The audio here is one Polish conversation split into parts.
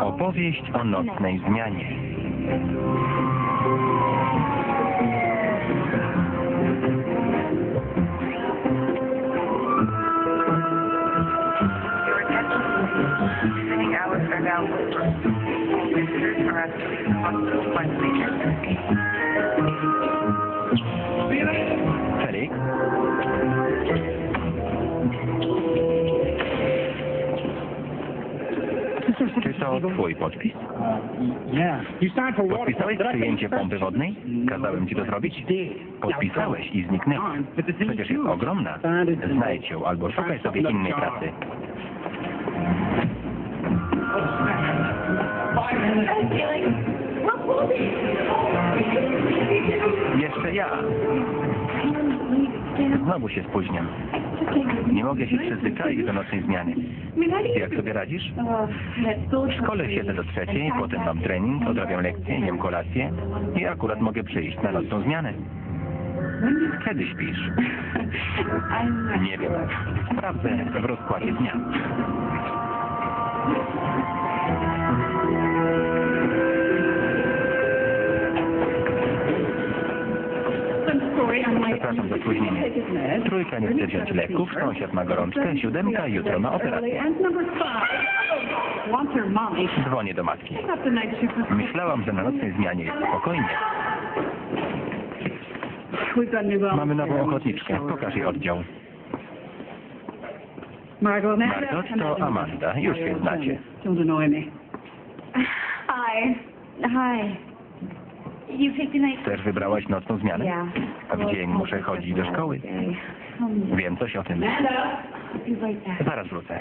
Opowieść o nocnej zmianie. To twój podpis? Podpisałeś przyjęcie pompy wodnej? Kazałem ci to zrobić? Podpisałeś i zniknęłaś. Przecież jest ogromna. Znajdź ją albo szukaj sobie innej pracy. Jeszcze ja. Znowu się spóźniam. Nie mogę się przyzwyczaić do nocnej zmiany. Jak sobie radzisz? W szkole siedzę do trzeciej, potem mam trening, odrabiam lekcje, jem kolację i akurat mogę przyjść na nocną zmianę. Kiedy śpisz? Nie wiem. Sprawdzę w rozkładzie dnia. Przepraszam za spóźnienie. Trójka nie chce wziąć leków, sąsiad ma gorączkę, siódemka jutro ma operację. Dzwonię do matki. Myślałam, że na nocnej zmianie jest spokojnie. Mamy nową ochotniczkę. Pokaż jej oddział. Margot, to Amanda. Już się znacie. Hi. Hi. You picked a night. Też wybrałaś nocną zmianę? A w dzień muszę chodzić do szkoły. Wiem coś o tym. be right back. Zaraz wrócę.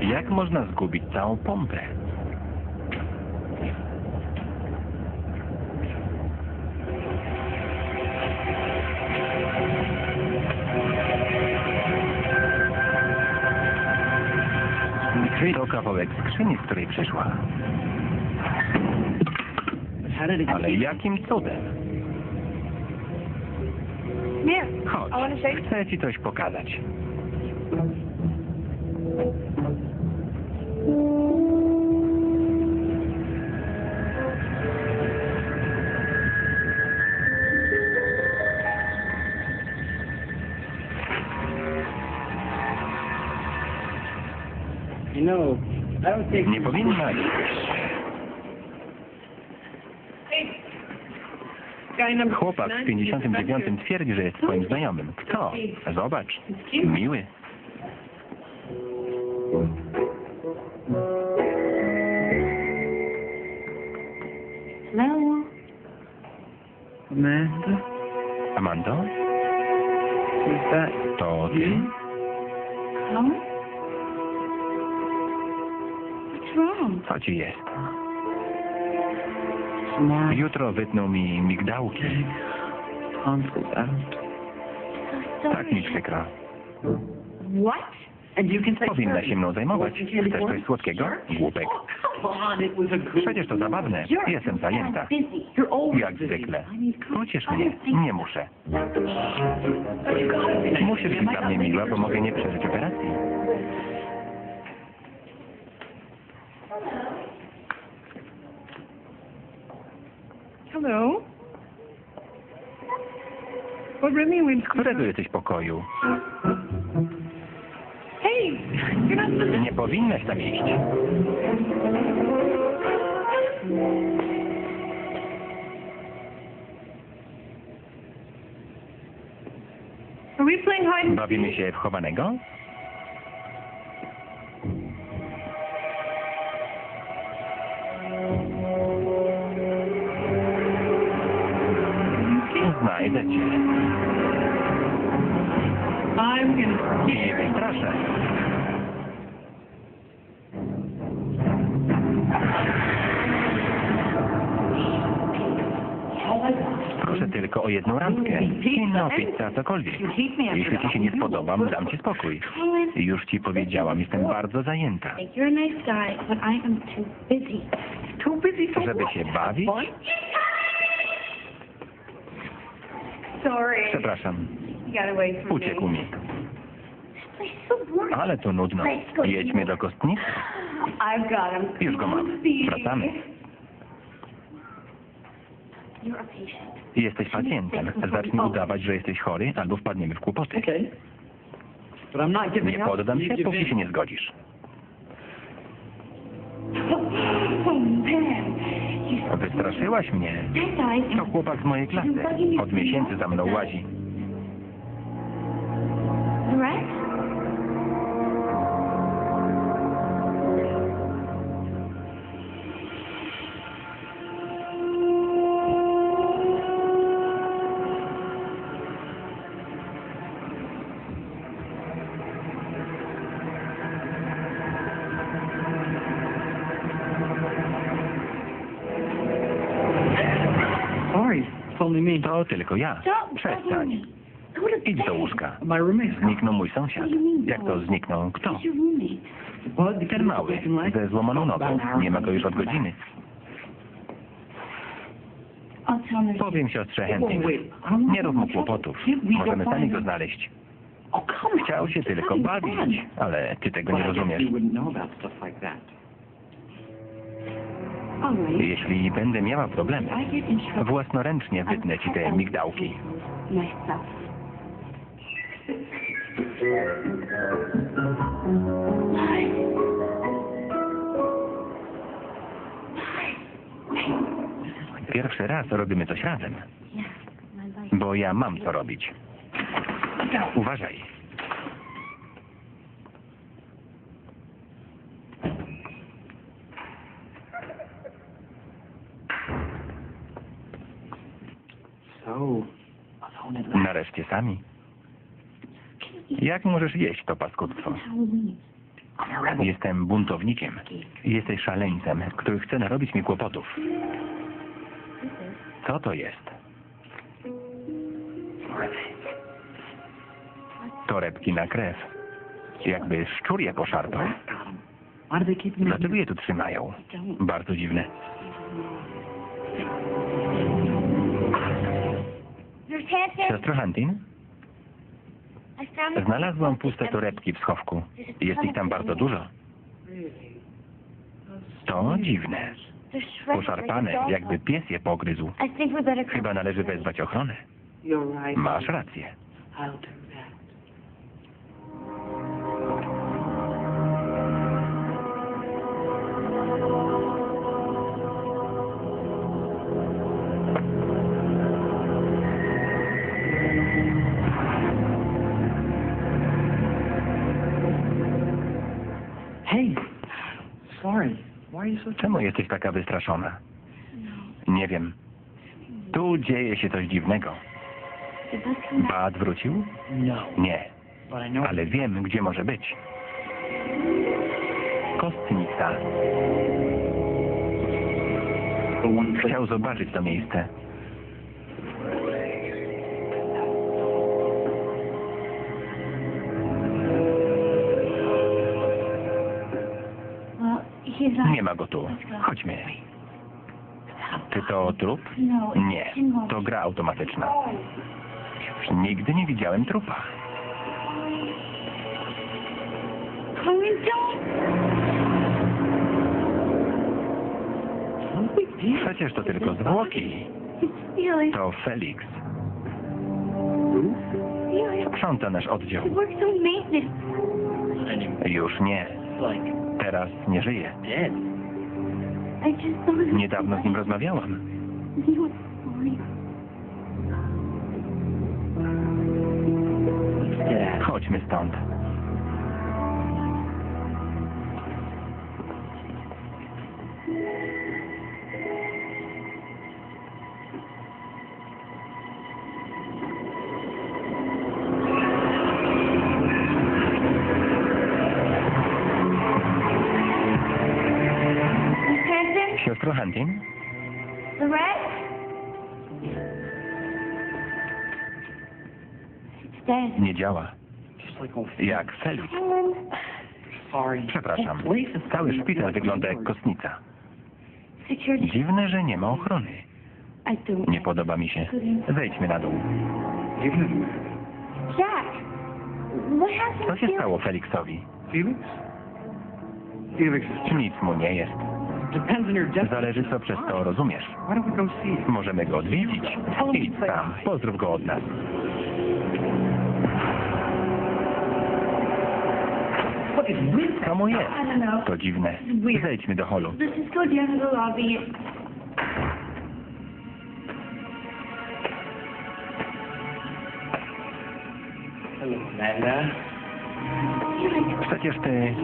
Jak można zgubić całą pompę? To kawałek skrzyni, z której przyszła. Ale jakim cudem? Here, Chodź, chcę ci coś pokazać. Nie powinna iść. Chłopak w 59 twierdzi, że jest twoim znajomym. Kto? Zobacz. Miły. Hello. Amanda, that To ty? Ci jest? Jutro wytną mi migdałki. Tak mi przykro. What? And you can say Powinna się mną zajmować. Chcesz coś słodkiego? Głupek. Come on, it was a good Przecież to zabawne. Jestem zajęta. busy. You're always Jak busy. zwykle. Pociesz mnie. Nie muszę. Musisz być dla mnie miła, bo mogę nie przeżyć operacji. Hello. Którego jesteś pokoju? Hey, you're not supposed Nie powinnaś tam iść. Are we playing hide and Bawimy się w chowanego? Znajdę cię. I'm gonna I nie wystraszę. Proszę tylko o jedną randkę. Kino, pizza, cokolwiek. Jeśli ci się nie spodobam, dam ci spokój. Już ci powiedziałam, jestem bardzo zajęta. you're a nice guy, but I am too busy. Too busy for Żeby się bawić? Sorry. Przepraszam, You got away from uciekł me. mi. This place is so boring. Ale to nudno. Jedźmy do kostnicy. I've got him. Już go mam. Wracamy. You're a patient. Jesteś pacjentem. Zacznij udawać, że jesteś chory, albo wpadniemy w kłopoty. Okay. But I'm not giving Nie up. poddam You się, give póki się nie zgodzisz. Wystraszyłaś mnie. guy. To chłopak z mojej klasy. Od miesięcy za mną łazi. To tylko ja. Przestań. Idź do łóżka. Zniknął mój sąsiad. Jak to zniknął? Kto? Ten mały, ze złamaną nogą. Nie ma go już od godziny. Powiem siostrze. I don't Nie rób mu kłopotów. Możemy sami go znaleźć. Chciał się tylko bawić, ale ty tego nie rozumiesz. Jeśli będę miała problemy, własnoręcznie wytnę ci te migdałki. Pierwszy raz robimy coś razem, bo ja mam co robić. Uważaj. Nareszcie sami. Jak możesz jeść to paskudstwo? Jestem buntownikiem. Jesteś szaleńcem, który chce narobić mi kłopotów. Co to jest? Torebki na krew. Jakby szczur je poszarpał. Dlaczego je tu trzymają? Bardzo dziwne. Siostro Hunting, znalazłam puste torebki w schowku. Jest ich tam bardzo dużo. To dziwne. Poszarpane, jakby pies je pogryzł. Chyba należy wezwać ochronę. Masz rację. Czemu jesteś taka wystraszona? Nie wiem. Tu dzieje się coś dziwnego. Bad wrócił? No, Nie, ale wiem, gdzie może być. Kostnica. Chciał zobaczyć to miejsce. Nie ma go tu. Chodźmy. Czy to trup? Nie, to gra automatyczna. Nigdy nie widziałem trupa. Przecież to tylko zwłoki. To Felix. Sprząta nasz oddział. Już nie. Like Teraz nie żyje. dead. I just thought of Niedawno z nim rozmawiałam. Chodźmy stąd. Hunting? Lorette? dead. Nie działa. Jak Felix. Przepraszam. Cały szpital wygląda jak kostnica. Dziwne, że nie ma ochrony. Nie podoba mi się. Zejdźmy na dół. Jack, what happened Co się stało Felixowi? Felix? Nic mu nie jest. Zależy co przez to rozumiesz. Możemy go odwiedzić. Idź tam, pozdrów go od nas. Co mu jest? To dziwne. Zejdźmy do holu. Przecież ty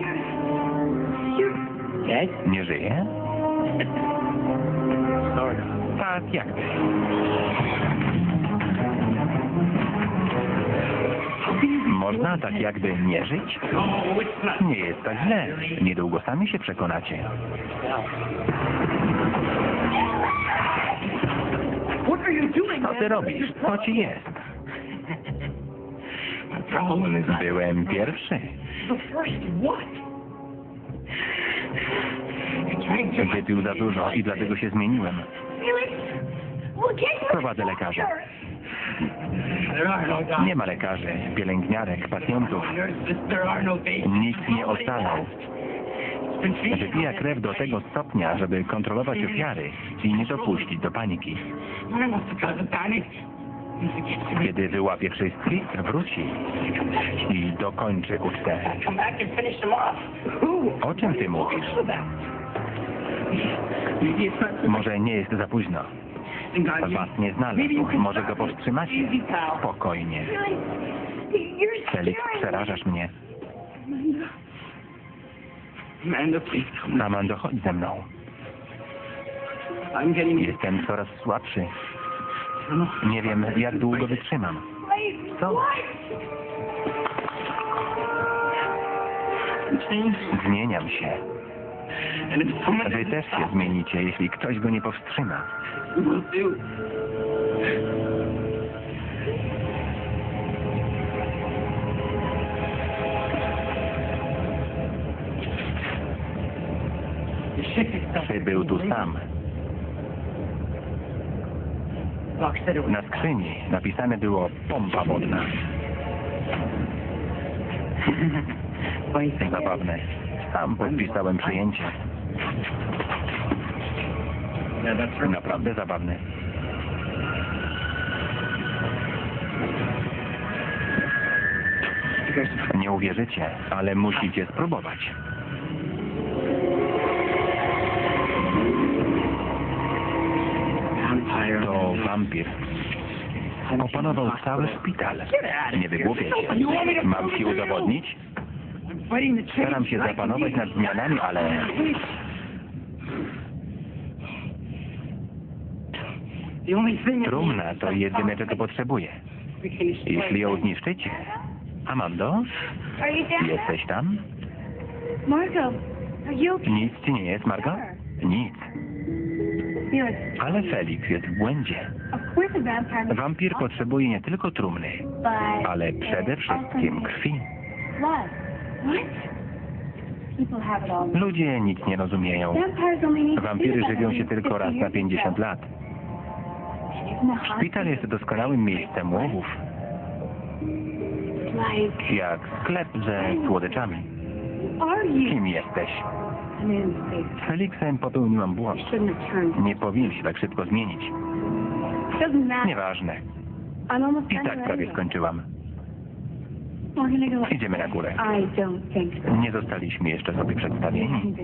nie żyje? Tak, jak ty. Można tak jakby nie żyć? Nie jest tak źle. Niedługo sami się przekonacie. Co ty robisz? Co ci jest? Byłem pierwszy. Wypił za dużo i dlatego się zmieniłem. Prowadzę doctors. Nie ma lekarzy, pielęgniarek, pacjentów. Nikt nie ocalał. Wypija krew do tego stopnia, żeby kontrolować ofiary i nie dopuścić do paniki. Kiedy wyłapie wszystkich, wróci i dokończy ucztę. O czym ty mówisz? Może nie jest za późno. Was nie znalazł. Może go powstrzymacie. Spokojnie. Felix, przerażasz mnie. Amando, chodź ze mną. Jestem coraz słabszy. Nie wiem, jak długo wytrzymam. Co? Zmieniam się. Wy też się zmienicie, jeśli ktoś go nie powstrzyma. will do. The ship itself Czy był tu sam? Na skrzyni napisane było pompa wodna. Zabawne. Sam podpisałem przyjęcie. Naprawdę guys Nie uwierzycie, ale musicie spróbować. To wampir. Opanował cały szpital. Nie wygłupię się. Mam ci udowodnić? Staram się zapanować nad zmianami, ale trumna to jedyne, czego potrzebuję. Jeśli ją zniszczycie... Amando, jesteś tam? Okay? Nic ci nie jest, Margo? Nic. Ale Felix jest w błędzie. Wampir potrzebuje nie tylko trumny, ale przede wszystkim krwi. Ludzie nic nie rozumieją. Wampiry żywią się tylko raz na 50 lat. Szpital jest doskonałym miejscem łowów, jak sklep ze słodyczami. Kim jesteś? Z Felixem popełniłam błąd. Nie powinien się tak szybko zmienić. Nieważne. I tak prawie skończyłam. Idziemy na górę. Nie zostaliśmy jeszcze sobie przedstawieni.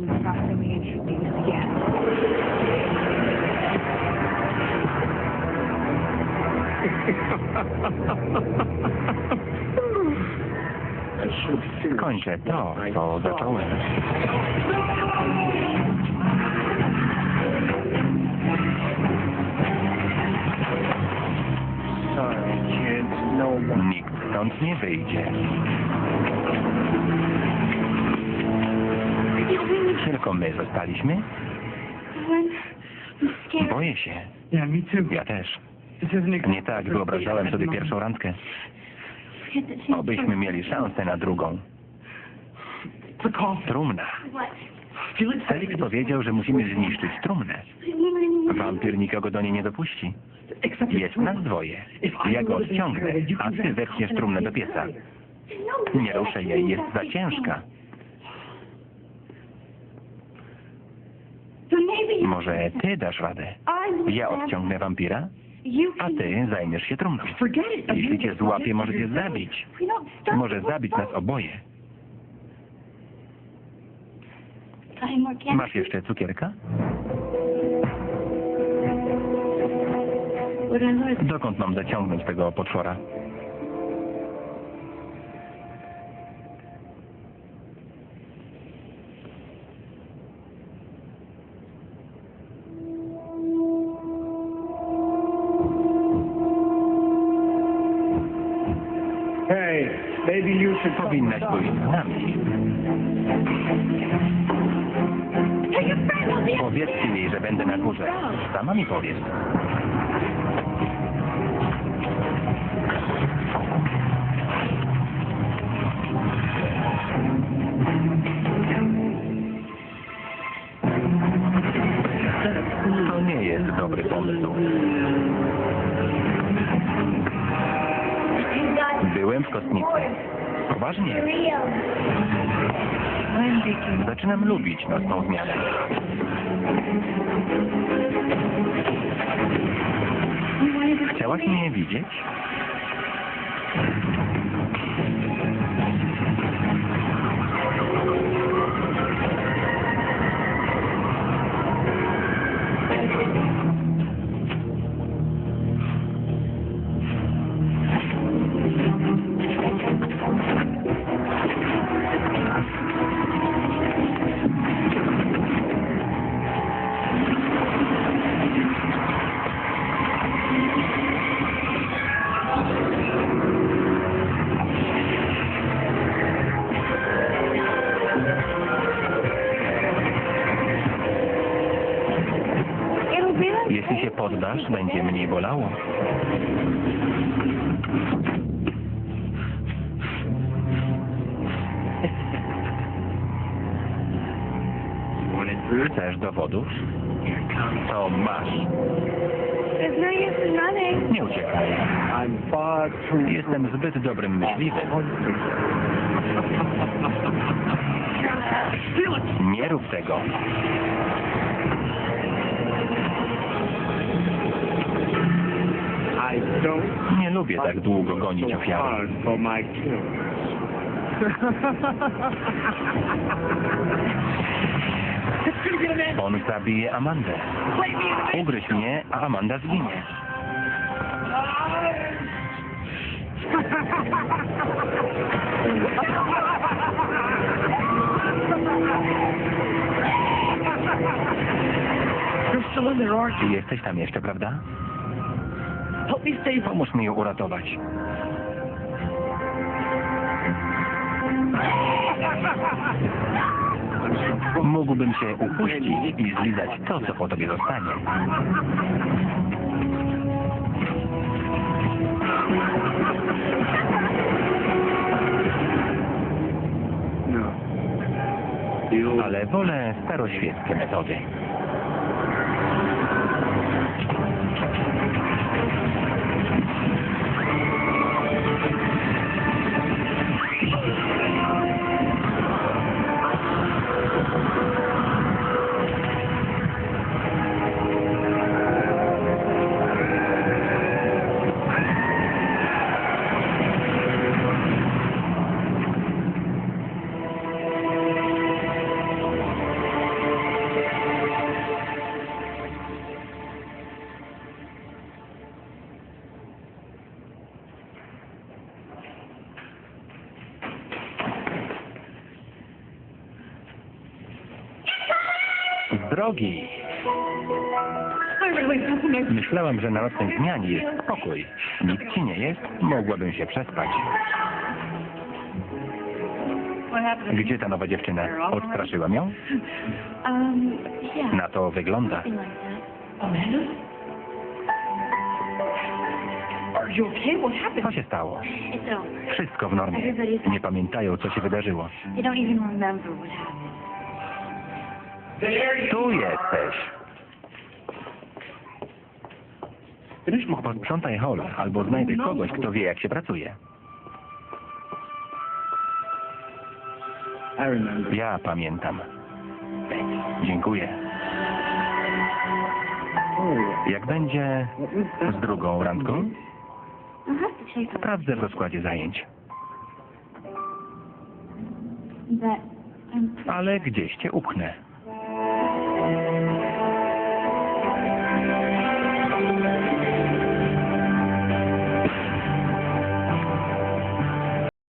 Skończę to, co zacząłem. No. Nikt stąd nie wyjdzie. Tylko my zostaliśmy? Helen, I'm scared. Boję się. Ja też. Nie tak wyobrażałem sobie pierwszą randkę. Obyśmy mieli szansę na drugą. Trumna. Felix powiedział, że musimy zniszczyć trumnę. Wampir nikogo do niej nie dopuści. Jest nas dwoje. Ja go odciągnę, a ty wepchniesz trumnę do pieca. No, Nie ruszę jej, jest za ciężka. Może ty dasz radę. Ja odciągnę wampira, a ty zajmiesz się trumną. Jeśli cię złapie, może cię zabić. Może zabić nas oboje. Masz jeszcze cukierka? Dokąd mam zaciągnąć tego potwora? Mi powiesz. To nie jest dobry pomysł. Byłem w kostnicy. Poważnie. Zaczynam lubić nocną zmianę. etmeyecek. Poddasz, będzie mniej bolało. Chcesz dowodów? To masz. Nie uciekaj. Jestem zbyt dobrym myśliwym. Nie rób tego. Nie lubię tak długo gonić ofiary. On zabije Amandę. Ugryź mnie, a Amanda zginie. Jesteś tam jeszcze, prawda? Save him. Pomóż mi ją uratować. Mógłbym się upuścić i zlizać to, co po tobie zostanie. No. Ale wolę staroświeckie metody. Drogi! Myślałam, że na nocnej zmianie jest spokój. Nikt ci nie jest, mogłabym się przespać. Gdzie ta nowa dziewczyna? Odstraszyłam ją? Na to wygląda. Co się stało? Wszystko w normie. Nie pamiętają, co się wydarzyło. Tu jesteś. Posprzątaj hol, albo znajdę kogoś, kto wie, jak się pracuje. Ja pamiętam. Dziękuję. Jak będzie z drugą randką? Sprawdzę w rozkładzie zajęć. Ale gdzieś cię upchnę.